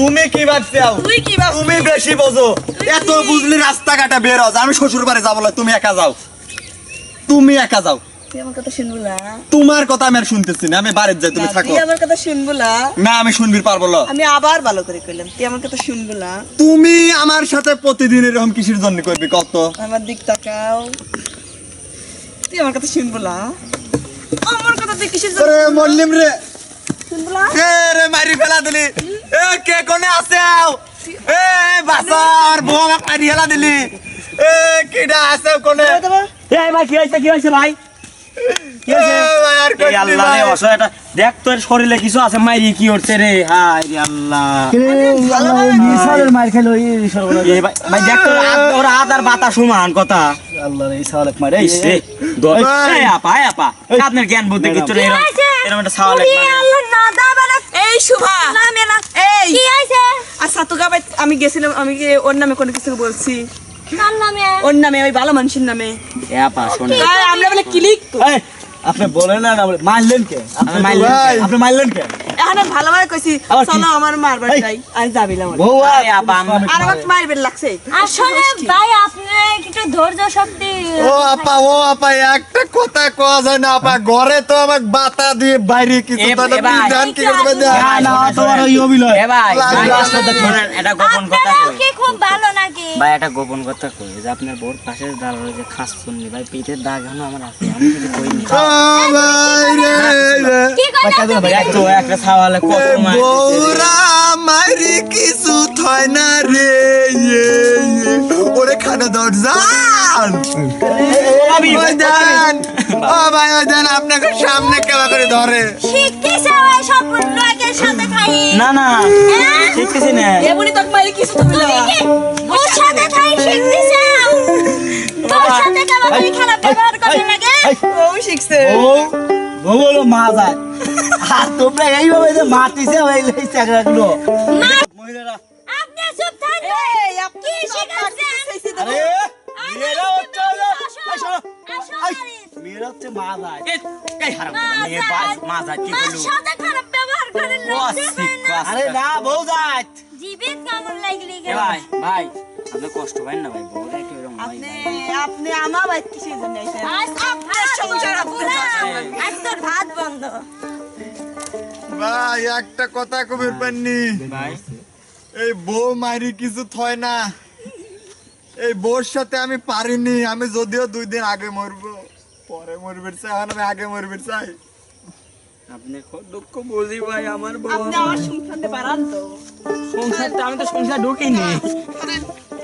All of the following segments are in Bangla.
তুমি কি ভাবছাও তুই কি ভাব তুমি বেশি বোঝো। এত? বুঝলি রাস্তাঘাটে বের হও আমি শ্বশুর বাড়ি যাব না, তুমি একা যাও। তুমি একা যাও। তুই আমার কথা শুনব না? তোমার কথা আমি আর শুনতেছি না আমি বাড়িতে যাই তুমি না, থাকো। তুই আমার কথা শুনব না? না আমি শুনবি পারব না। আমি আবার ভালো করে কইলাম তুই আমার কথা শুনব না? তুমি আমার সাথে প্রতিদিন এরকম কিসের জন্য করবি কত? আমার দিক তাকাও। তুই আমার কথা শুনব না? আমার কথা তুই কিসের জন্য আরে মল্লিম রে। শুনব না? এ রে মারি ফেলা দিলি। এ কে কোনে আছে? এ বাসার বউ আমাক মারি ফেলা দিলি। এ কিডা আছে কোনে? এ ভাই কি হয়েছে কি হয়েছে ভাই? কি এ আল্লাহ রে। দেখ তোর শরীরে কিছু আছে মাইরি কি হচ্ছে রে? হায় রে আল্লাহ। নিশালের মার খেলো এই ভাই ভাই দেখ তোর ওর হাত আর বাতা সমান কথা। আল্লাহ রে সালেক মারে এই সে দ- আপা আপা। আপনার জ্ঞান বুদ্ধি কিছু নেই এরকম এরকম একটা সাওয়াল এই শুভা। এই। কি হয়েছে? আর সাতুকা ভাই আমি গেছিলাম আমি ওর নামে কোনো কিছু বলছি? ওর নামে ওই ভালো মানুষের নামে। আমরা বলে ক্লিক এই, আপনি বলেন আর মারলেন কে? আপনি মারলেন কে? এখন ভালোভাবে কইছি চলো আমার মারবার। যাই আজ যাবিলাম আরে আপা আর আমাকে মারবে লাগছে আসলে ভাই আপনি একটু ধৈর্য শক্তি ও আপা ও আপা একটা কথা কওয়া যায় না আপা ঘরে তো আমাকে বাতা দিয়ে বাইরে কিছু তাহলে এ ভাই। কি করবে না, তোমার ওই অভিনয়। এ ভাই, এটা গোপন কথা কই। খুব ভালো নাকি ভাই একটা গোপন কথা কই যে আপনার বোর পাশে দাঁড়াল যে খাস শুননি ভাই পেটের দাগ এখনও আমার আছে আমি কিছু কইনি ও ভাই রে। কি কইলা দেখ একটা সাওয়ালে কত বৌরা মারি কিছু থয় না রে ইয়ে, ইয়ে। ওরে খানা দরজান ওই দেন। ও ভাই ওই দেন আপনাকে সামনে কেবা করে ধরে। শিখতেছে ওই সব লোকের সাথে খাই না না শিখতেছি না। এমনি তোকে মারি কিছু তো বলে ওর সাথে খাই শিখতেছে। তোর সাথে কেমন করে খারাপ ব্যবহার করে লাগে। ও শিখছে। ও বউ হলো মা যায় আর তোমরা এইভাবে যে মাতিছে ওই এই চাকরাগুলো। মহিলারা আপনি চুপ আপনি কি শিখাচ্ছেন? আরে মেয়েরা হচ্ছে আসো মেয়েরা হচ্ছে মা যায় এই হারাম মেয়ে বাস মা যা কি মার সাথে খারাপ ব্যবহার করে ও লোক আসি দেখবেন না। আরে না বউ যায়। জীবিত কেমন লাগলি ভাই ভাই আপনি কষ্ট পাইন না ভাই হয় আপনি আমার ভাই কিসের জন্য আইছেন আপনার সংসার আপনার। তোর ভাত বন্ধ। ভাই একটা কথা কবির পাননি এই বউ মারি কিছু থয় না। এই বউর সাথে আমি পারিনি। আমি যদিও দুই দিন আগে মরবো। পরে মরবে চাই এখন আমি আগে মরবে চাই। আপনি খুব দুঃখ বুঝি ভাই আমার বউ। আপনি আমার পারান তো। সংসারটা আমি তো সংসার ঢুকিনি। আরে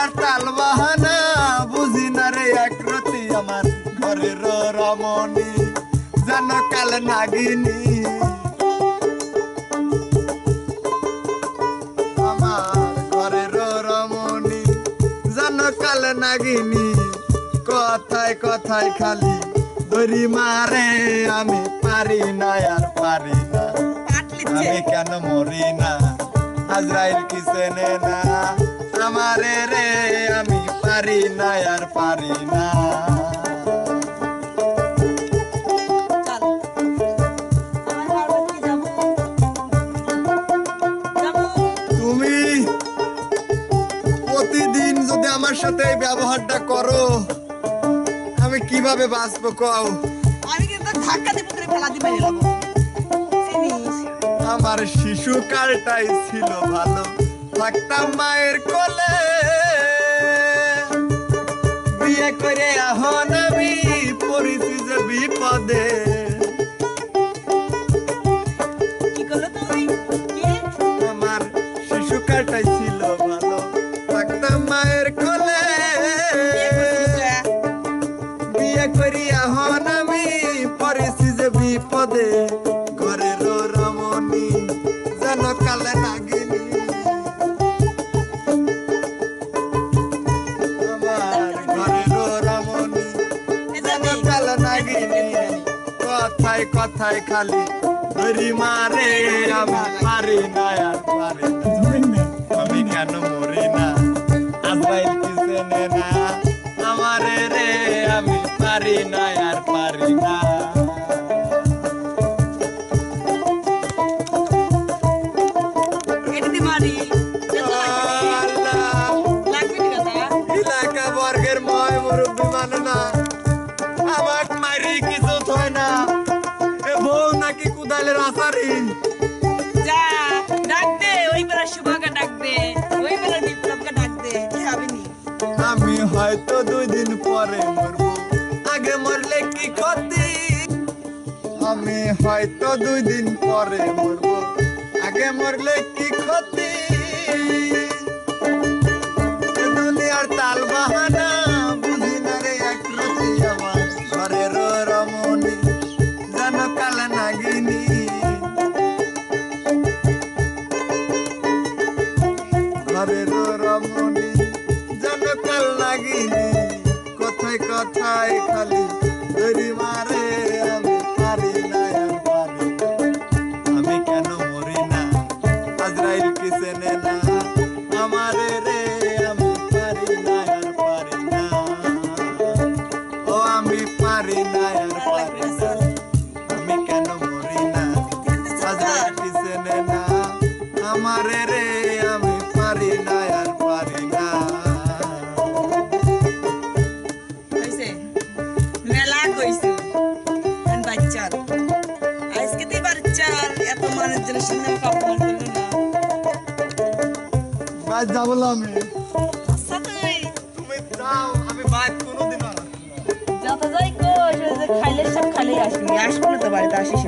দুনিয়ার তাল বাহানা বুঝি না রে একরতি আমার ঘরের রমণী যেন কাল নাগিনী। আমার ঘরের রমণী যেন কাল নাগিনী। কথায় কথায় খালি দড়ি মারে আমি পারি না আর পারি না। আমি কেন মরি না? আজরাইল কি চেনে না? আমারে রে আমি পারি না আর পারি না। তুমি প্রতিদিন যদি আমার সাথে এই ব্যবহারটা করো আমি কীভাবে বাঁচবো কও? আমি কিন্তু ধাক্কা দিয়ে পুকুরে ফেলা দিবে আমার শিশু কালটাই ছিল ভালো। থাকতাম মায়ের কোলে। বিয়ে করে এখন আমি পড়েছি যে বিপদে। আমার শিশু কালটাই ছিল ভালো থাকতাম মায়ের কোলে। বিয়ে বিপদে। কথায় কথায় খালি হরি মারে, আমি পারি না আর পারি। আমি কেন মরি না? আজরাইল কি চেনে না? আমারে রে, আমি পারি না আর পারি না। হয়তো দুই দিন পরে মরবো। আগে মরলে কি ক্ষতি? আমি হয়তো দুই দিন পরে মরবো। আগে মরলে কি ক্ষতি? দুনিয়ার তাল বাহানা নাগিনী কথায় কথায় খালি দড়ি বাস যাব আমি। আচ্ছা তুই তুমি যাও আমি বাইক কোনোদিন আর যত যাই কো খাইলে সব খালি আসবি আসব না তো বাড়িতে আসিস।